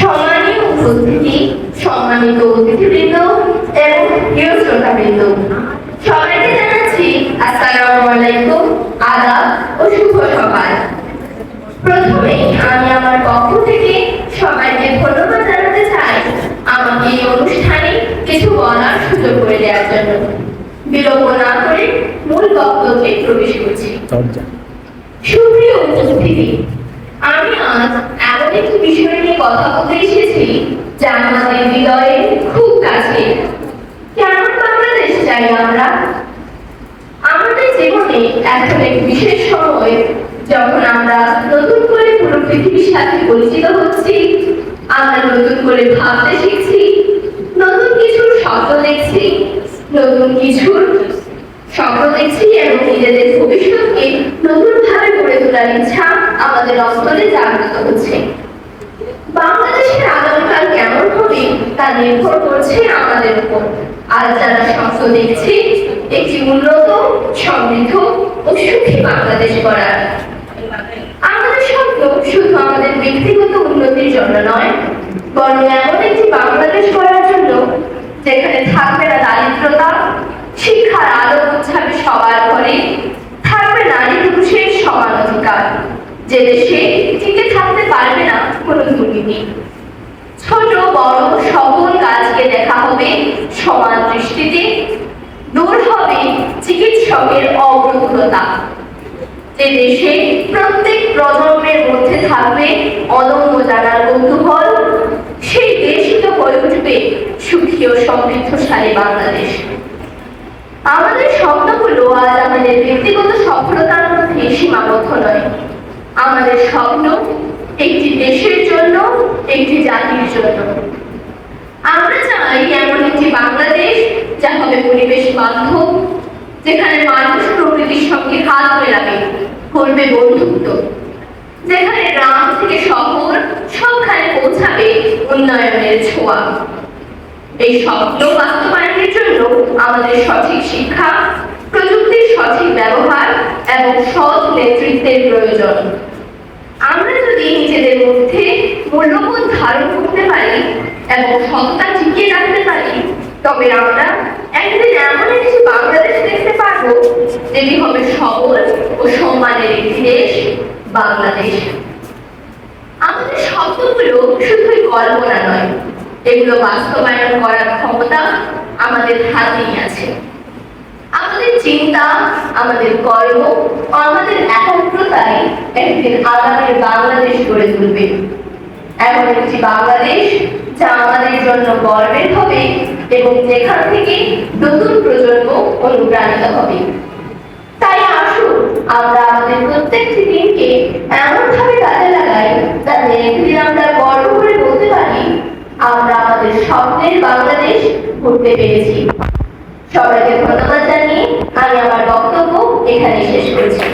সম্মানীয় উপস্থিতি সম্মানিত অতিথিবৃন্দ এবং প্রিয় শ্রোতাবৃন্দ সবাইকে জানাচ্ছি আসসালামু আলাইকুম আদাব ও শুভ সকাল। প্রথমে আমি আমার পক্ষ থেকে সবাইকে ধন্যবাদ জানাতে চাই আমাকে এই অনুষ্ঠানে কিছু বলার সুযোগ করে দেওয়ার জন্য। বিলম্ব না করে মূল বক্তব্যে প্রবেশ করছি। সুপ্রিয় উপস্থিতি আমি আজ এমন একটি বিষয় নিয়ে কথা বলতে এসেছি যা আমাদের হৃদয়ে খুব কাছে। কেমন বাংলাদেশ চাই আমরা? আমাদের জীবনে এখন এক বিশেষ সময়, যখন আমরা নতুন করে পুরো পৃথিবীর সাথে পরিচিত হচ্ছি, আমরা নতুন করে ভাবতে শিখছি, নতুন কিছুর স্বপ্ন দেখছি, নতুন কিছুর স্বপ্ন দেখছি এবং নিজেদের ভবিষ্যৎকে নতুন ভাবে গড়ে তোলার ইচ্ছা আমাদের অন্তরে জাগ্রত হচ্ছে। বাংলাদেশের আগামীকাল কেমন হবে তা নির্ভর করছে আমাদের উপর। আজ যারা স্বপ্ন দেখছি, একটি উন্নত, সমৃদ্ধ ও সুখী বাংলাদেশ গড়ার। আমাদের স্বপ্ন শুধু আমাদের ব্যক্তিগত উন্নতির জন্য নয়, বরং এমন একটি বাংলাদেশ গড়ার জন্য যেখানে থাকবে না দারিদ্রতা, শিক্ষার আলো যে দেশে টিকে থাকতে পারবে না, কোনো দুর্নীতি। ছোট, বড় সকল কাজকে দেখা হবে সমান দৃষ্টিতে। দূর হবে চিকিৎসকের অগ্রদূরতা যে দেশে প্রত্যেক প্রজন্মের মধ্যে থাকবে অদম্য জানার কৌতূহল, সেই দেশই তো হয়ে উঠবে সুখী ও সমৃদ্ধশালী বাংলাদেশ। আমাদের স্বপ্নগুলো আজ আমাদের ব্যক্তিগত সফলতার মধ্যে সীমাবদ্ধ নয়। আমাদের স্বপ্ন একটি দেশের জন্য, একটি জাতির জন্য। আমরা চাই এমন একটি বাংলাদেশ, যা হবে পরিবেশ বান্ধব, যেখানে মানুষ প্রকৃতির সঙ্গে হাত মেলাবে, করবে বন্ধুত্ব, যেখানে গ্রাম থেকে শহর সবখানে পৌঁছাবে উন্নয়নের ছোঁয়া। এই স্বপ্ন বাস্তবায়নের জন্য আমাদের সঠিক শিক্ষা, প্রযুক্তির সঠিক ব্যবহার এবং সৎ নেতৃত্বের প্রয়োজন। নিজেদের মধ্যে মূল্যবোধ ধারণ করতে পারি এবং সততা টিকিয়ে রাখতে পারি, তবে আমরা একদিন এমন একটি বাংলাদেশ দেখতে পারব যেটি হবে সবল ও সম্মানের দেশ বাংলাদেশ। আমাদের স্বপ্নগুলো শুধুই কল্পনা নয়, এগুলো বাস্তবায়ন করার ক্ষমতা আমাদের হাতেই আছে। আমাদের চিন্তা, আমাদের কর্ম, আমাদের একাগ্রতাই একদিন আগামীর বাংলাদেশ গড়ে তুলবে। এমন একটি বাংলাদেশ যা আমাদের জন্য গর্বের হবে এবং যেখান থেকে নতুন প্রজন্ম অনুপ্রাণিত হবে। তাই আসুন, আমরা আমাদের প্রত্যেকটি দিনকে এমন ভাবে কাজে লাগাই যাতে একদিন আমরা গর্ব করে বলতে পারি, আমরা আমাদের স্বপ্নের বাংলাদেশ করতে পেরেছি। সবাইকে ধন্যবাদ জানিয়ে আমি আমার বক্তব্য এখানে শেষ করছি।